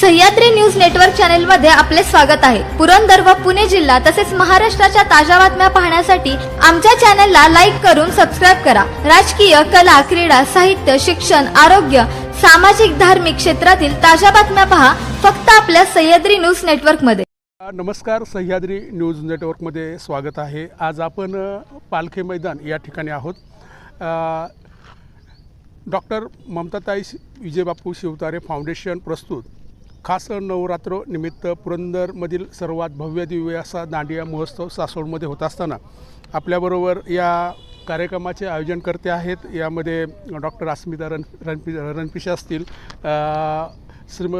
Sahyadri news network चॅनलमध्ये आपले स्वागत आहे. पुरंदर व पुणे जिल्हा तसेच महाराष्ट्राच्या ताज्या बातम्या पाहण्यासाठी आमच्या चॅनलला लाईक करून सबस्क्राईब करा. राजकीय कला क्रीडा साहित्य शिक्षण आरोग्य सामाजिक धार्मिक क्षेत्रातील ताज्या बातम्या पहा फक्त आपल्या सह्याद्री न्यूज नेटवर्कमध्ये नमस्कार सह्याद्री न्यूज नेटवर्कमध्ये स्वागत आहे. आज आपण पालखे मैदान या ठिकाणी आहोत. डॉक्टर ममताताई विजयबापू शिवतारे फाउंडेशन प्रस्तुत. खास नवरात्र निमित्त पुरंदरमधील सर्वात भव्य दिव्य असा दांडिया महोत्सव सासवडमध्ये होत असताना आपल्याबरोबर या कार्यक्रमाचे आयोजनकर्ते आहेत. यामध्ये डॉक्टर अस्मिता रण रणपि रणपिशे असतील. श्रीम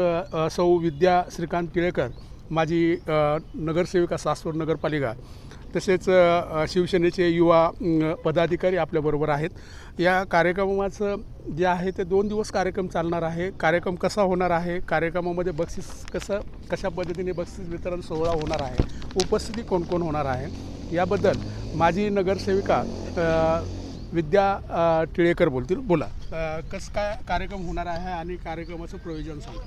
सौ विद्या श्रीकांत टिळेकर माझी नगरसेविका सासवड नगरपालिका तसेच शिवसेनेचे युवा पदाधिकारी आपल्याबरोबर आहेत. या कार्यक्रमाचं जे आहे ते दोन दिवस कार्यक्रम चालणार आहे. कार्यक्रम कसा होणार आहे? कार्यक्रमामध्ये बक्षीस कसं कशा पद्धतीने बक्षीस वितरण सोहळा होणार आहे? उपस्थिती कोण कोण होणार आहे? याबद्दल माझी नगरसेविका विद्या टिळेकर बोलतील. बोला. कसं काय कार्यक्रम होणार आहे आणि कार्यक्रमाचं प्रयोजन सांगा.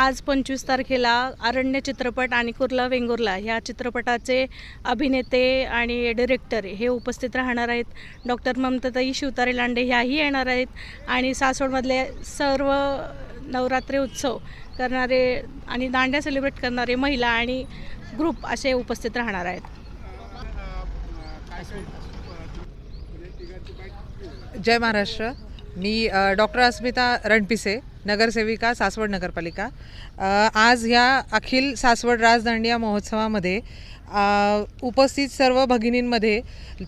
आज पंचवीस तारखेला अरण्य चित्रपट आणि कुर्ला वेंगुर्ला ह्या चित्रपटाचे अभिनेते आणि डिरेक्टर हे उपस्थित राहणार आहेत. डॉक्टर ममताताई शिवतारे लांडे ह्याही येणार आहेत आणि सासवडमधले सर्व नवरात्री उत्सव करणारे आणि दांड्या सेलिब्रेट करणारे महिला आणि ग्रुप असे उपस्थित राहणार आहेत. जय महाराष्ट्र. मी डॉक्टर अस्मिता रणपिसे नगरसेविका सासवड नगरपालिका. आज ह्या अखिल सासवड राजदांडिया महोत्सवामध्ये उपस्थित सर्व भगिनींमध्ये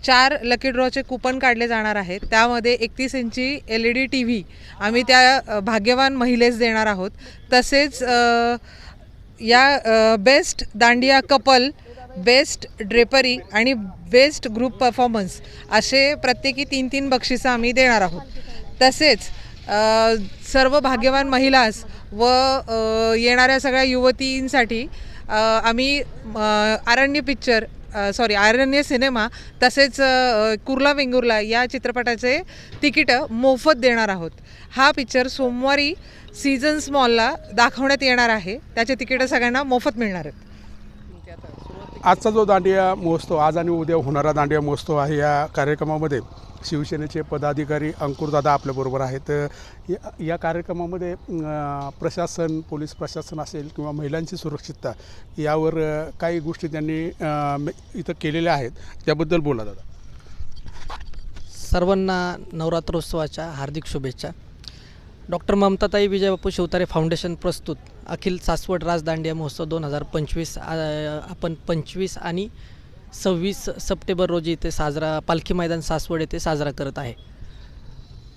चार लकी ड्रॉचे कुपन काढले जाणार आहेत. त्यामध्ये एकतीस इंची L E D T V आम्ही त्या भाग्यवान महिलेस देणार आहोत. तसेच या best dandiya couple best drapery आणि बेस्ट ग्रुप परफॉर्मन्स असे प्रत्येकी तीन तीन बक्षिसं आम्ही देणार आहोत. तसेच सर्व भाग्यवान महिलास व येणाऱ्या सगळ्या युवतींसाठी आम्ही Aranya picture sorry Aranya cinema तसेच कुर्ला वेंगुर्ला या चित्रपटाचे तिकीटं मोफत देणार आहोत. हा पिक्चर सोमवारी सीझन्स मॉलला दाखवण्यात येणार आहे. त्याचे तिकीटं सगळ्यांना मोफत मिळणार आहेत. म्हणजे आजचा जो दांडिया महोत्सव आज आणि उद्या होणारा दांडिया महोत्सव आहे या कार्यक्रमामध्ये शिवसेनेचे पदाधिकारी अंकुरदादा आपल्याबरोबर आहेत. या या कार्यक्रमामध्ये प्रशासन पोलीस प्रशासन असेल किंवा महिलांची सुरक्षितता यावर काही गोष्टी त्यांनी इथं केलेल्या आहेत. त्याबद्दल बोला दादा. सर्वांना नवरात्रोत्सवाच्या हार्दिक शुभेच्छा. डॉक्टर ममताताई विजयबापू शिवतारे फाउंडेशन प्रस्तुत. अखिल सासवड राजदांडिया महोत्सव दोन हजार पंचवीस आपण पंचवीस आणि सव्वीस सप्टेंबर रोजी इथे साजरा पालखी मैदान सासवड येथे साजरा करत आहे.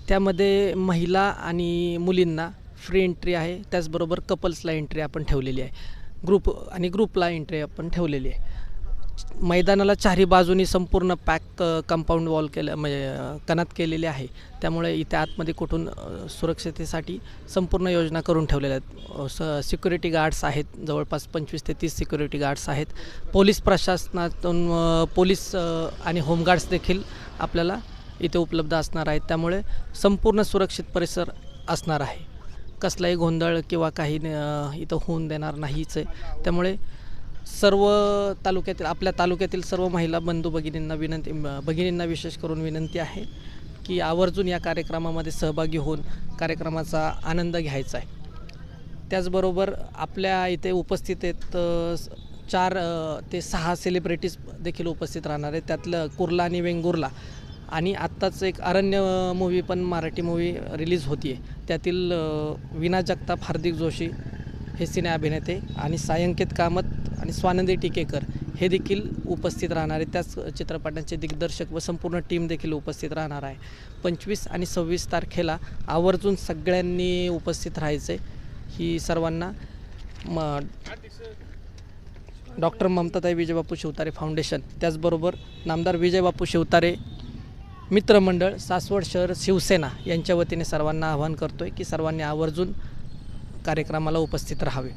त्यामध्ये महिला आणि मुलींना फ्री एंट्री आहे. त्याचबरोबर कपल्सला एंट्री आपण ठेवलेली आहे. ग्रुप आणि ग्रुपला एंट्री आपण ठेवलेली आहे. मैदानाला चारही बाजूनी संपूर्ण पॅक कंपाऊंड वॉल केलं म्हणजे कनात केलेली आहे. त्यामुळे इथे आतमध्ये कुठून अ, सुरक्षतेसाठी संपूर्ण योजना करून ठेवलेल्या आहेत. स सिक्युरिटी गार्ड्स आहेत जवळपास पंचवीस ते तीस सिक्युरिटी गार्ड्स आहेत. पोलीस प्रशासनातून पोलीस आणि होमगार्ड्स देखील आपल्याला इथे उपलब्ध असणार आहेत. त्यामुळे संपूर्ण सुरक्षित परिसर असणार आहे. कसलाही गोंधळ किंवा काही इथं होऊन देणार नाहीच आहे. त्यामुळे सर्व तालुक्यातील आपल्या तालुक्यातील सर्व महिला बंधू भगिनींना विनंती भगिनींना विशेष करून विनंती आहे की आवर्जून या कार्यक्रमामध्ये सहभागी होऊन कार्यक्रमाचा आनंद घ्यायचा आहे. त्याचबरोबर आपल्या इथे उपस्थित आहेत चार ते सहा सेलिब्रिटीज देखील उपस्थित राहणार आहेत. त्यातलं कुर्ला आणि वेंगुर्ला आणि आत्ताच एक अरण्य मूवी पण मराठी मूवी रिलीज होती आहे त्यातील विना जगताप हार्दिक जोशी हे सिने अभिनेते आणि सायंकित कामत आणि स्वानंदी टिकेकर हे देखील उपस्थित राहणार आहे त्याच चित्रपटांचे दिग्दर्शक व संपूर्ण टीम देखील उपस्थित राहणार आहे. पंचवीस आणि सव्वीस तारखेला आवर्जून सगळ्यांनी उपस्थित राहायचं आहे ही सर्वांना म डॉक्टर ममताताई विजयबापू शिवतारे फाउंडेशन त्याचबरोबर नामदार विजयबापू शिवतारे मित्रमंडळ सासवड शहर शिवसेना यांच्या वतीने सर्वांना आवाहन करतो आहे की सर्वांनी आवर्जून कार्यक्रमाला उपस्थित राहावे.